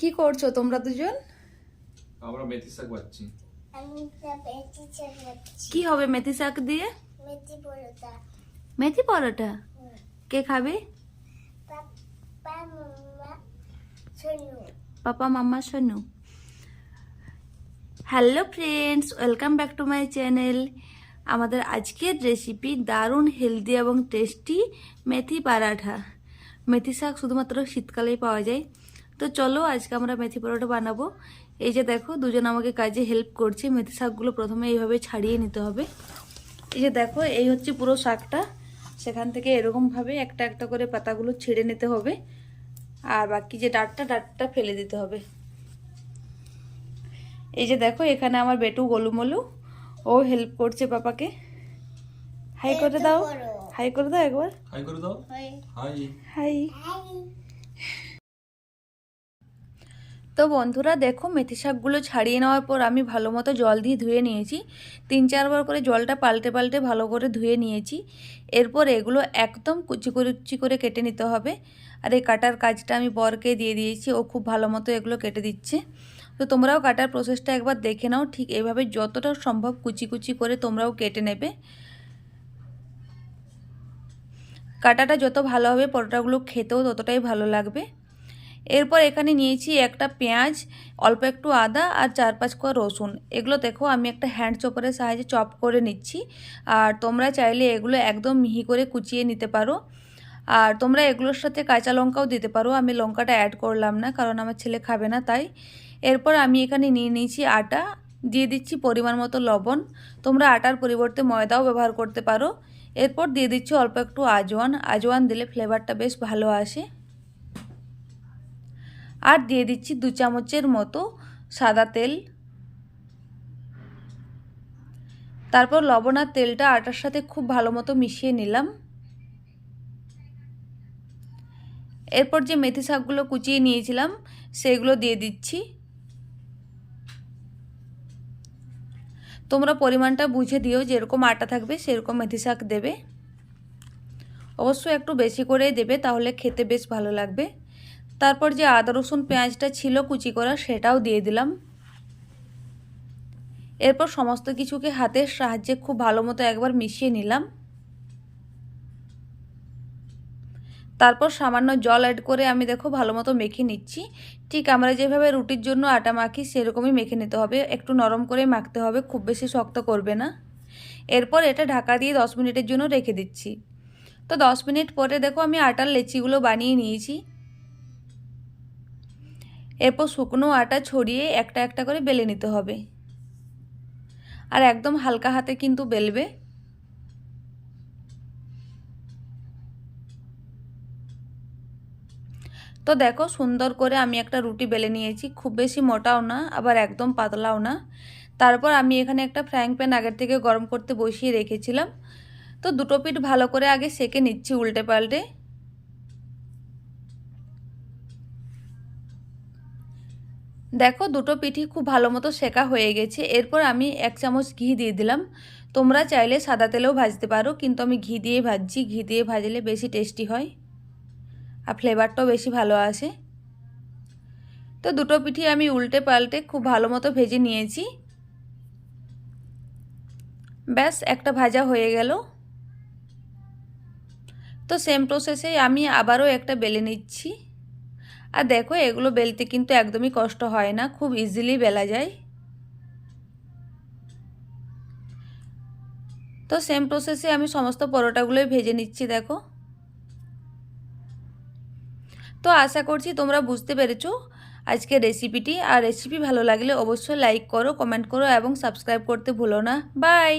কি করছ তোমরা দুজন? আমরা মেথি শাক বাচ্ছি কি হবে মেথি শাক দিয়ে? মেথি পরোটা। মেথি পরোটা? কে খাবে? পাপা মাম্মা শোনো papa mamma Sonu. Hello friends welcome back to my channel. আমাদের আজকের রেসিপি দারুণ হেলদি এবং টেস্টি মেথি পরাঠা। মেথি শাক শুধুমাত্র শীতকালেই পাওয়া যায়। তো চলো আজকে আমরা মেথি পরোটা বানাবো। এই যে দেখো দুজন আমাকে কাজে হেল্প করছে। মেথি শাকগুলো প্রথমে এইভাবে ছাড়িয়ে নিতে হবে। এই যে দেখো এই হচ্ছে পুরো শাকটা। সেখান থেকে এরকমভাবে একটা একটা করে পাতাগুলো ছেড়ে নিতে হবে। আর বাকি যে ডাঁটটা ডাঁটটা ফেলে দিতে হবে। এই যে দেখো এখানে আমার বেটু গোলুমলু। ও হেল্প করছে পাপাকে। হাই করে দাও। হাই করে দাও একবার। হাই করে দাও। হাই হাই হাই তো বন্ধুরা দেখো মেথি শাকগুলো ছাড়িয়ে নেওয়ার পর আমি ভালো মতো জল দিয়ে ধুয়ে নিয়েছি। তিন চারবার করে জলটা পাল্টে পাল্টে ভালো করে ধুয়ে নিয়েছি। এরপর এগুলো একদম কুচি কুচি করে কেটে নিতে হবে। আর এই কাটার কাজটা আমি বরকে দিয়ে দিয়েছি, ও খুব ভালো মতো এগুলো কেটে দিচ্ছে। তো তোমরাও কাটার প্রসেসটা একবার দেখে নাও, ঠিক এইভাবে যতটা সম্ভব কুচি কুচি করে তোমরাও কেটে নেবে। কাটাটা যত ভালো হবে পরোটাগুলো খেতেও ততটাই ভালো লাগবে। এরপর এখানে নিয়েছি একটা পেঁয়াজ, অল্প একটু আদা আর চার পাঁচ কোয়া রসুন। এগুলো দেখো আমি একটা হ্যান্ড চপারের সাহায্যে চপ করে নিচ্ছি। আর তোমরা চাইলে এগুলো একদম মিহি করে কুচিয়ে নিতে পারো। আর তোমরা এগুলোর সাথে কাঁচা লঙ্কাও দিতে পারো। আমি লঙ্কাটা অ্যাড করলাম না, কারণ আমার ছেলে খাবে না তাই। এরপর আমি এখানে নিয়ে নিয়েছি আটা। দিয়ে দিচ্ছি পরিমাণ মতো লবণ। তোমরা আটার পরিবর্তে ময়দাও ব্যবহার করতে পারো। এরপর দিয়ে দিচ্ছি অল্প একটু আজওয়ান আজওয়ান দিলে ফ্লেভারটা বেশ ভালো আসে। আর দিয়ে দিচ্ছি দু চামচের মতো সাদা তেল। তারপর লবণ আর তেলটা আটার সাথে খুব ভালো মতো মিশিয়ে নিলাম। এরপর যে মেথি শাকগুলো কুচিয়ে নিয়েছিলাম, সেগুলো দিয়ে দিচ্ছি। তোমরা পরিমাণটা বুঝে দিও, যেরকম আটা থাকবে সেরকম মেথি শাক দেবে। অবশ্যই একটু বেশি করেই দেবে, তাহলে খেতে বেশ ভালো লাগবে। তারপর যে আদা, রসুন, পেঁয়াজটা ছিল কুচি করা সেটাও দিয়ে দিলাম। এরপর সমস্ত কিছুকে হাতের সাহায্যে খুব ভালো মতো একবার মিশিয়ে নিলাম। তারপর সামান্য জল অ্যাড করে আমি দেখো ভালো মতো মেখে নিচ্ছি। ঠিক আমরা যেভাবে রুটির জন্য আটা মাখি সেরকমই মেখে নিতে হবে। একটু নরম করে মাখতে হবে, খুব বেশি শক্ত করবে না। এরপর এটা ঢাকা দিয়ে দশ মিনিটের জন্য রেখে দিচ্ছি। তো দশ মিনিট পরে দেখো আমি আটার লেচিগুলো বানিয়ে নিয়েছি। এরপর শুকনো আটা ছড়িয়ে একটা একটা করে বেলে নিতে হবে। আর একদম হালকা হাতে কিন্তু বেলবে। তো দেখো সুন্দর করে আমি একটা রুটি বেলে নিয়েছি, খুব বেশি মোটাও না, আবার একদম পাতলাও না। তারপর আমি এখানে একটা ফ্রাইং প্যান আগের থেকে গরম করতে বসিয়ে রেখেছিলাম। তো দুটো পিঠ ভালো করে আগে সেকে নিচ্ছি উল্টে পাল্টে। দেখো দুটো পিঠি খুব ভালো মতো সেকা হয়ে গেছে। এরপর আমি এক চামচ ঘি দিয়ে দিলাম। তোমরা চাইলে সাদা তেলেও ভাজতে পারো, কিন্তু আমি ঘি দিয়ে ভাজছি। ঘি দিয়ে ভাজলে বেশি টেস্টি হয় আর ফ্লেভারটাও বেশি ভালো আসে। তো দুটো পিঠি আমি উল্টে পাল্টে খুব ভালো মতো ভেজে নিয়েছি। ব্যাস, একটা ভাজা হয়ে গেল। তো সেম প্রসেসেই আমি আবারও একটা বেলে নিচ্ছি। আর দেখো, এগুলো বেলতে কিন্তু একদমই কষ্ট হয় না, খুব ইজিলি বেলা যায়। তো সেম প্রসেসে আমি সমস্ত পরোটাগুলোই ভেজে নিচ্ছি, দেখো। তো আশা করছি তোমরা বুঝতে পেরেছ আজকে রেসিপিটি আর রেসিপি ভালো লাগলে অবশ্যই লাইক করো কমেন্ট করো এবং সাবস্ক্রাইব করতে ভুলো না। বাই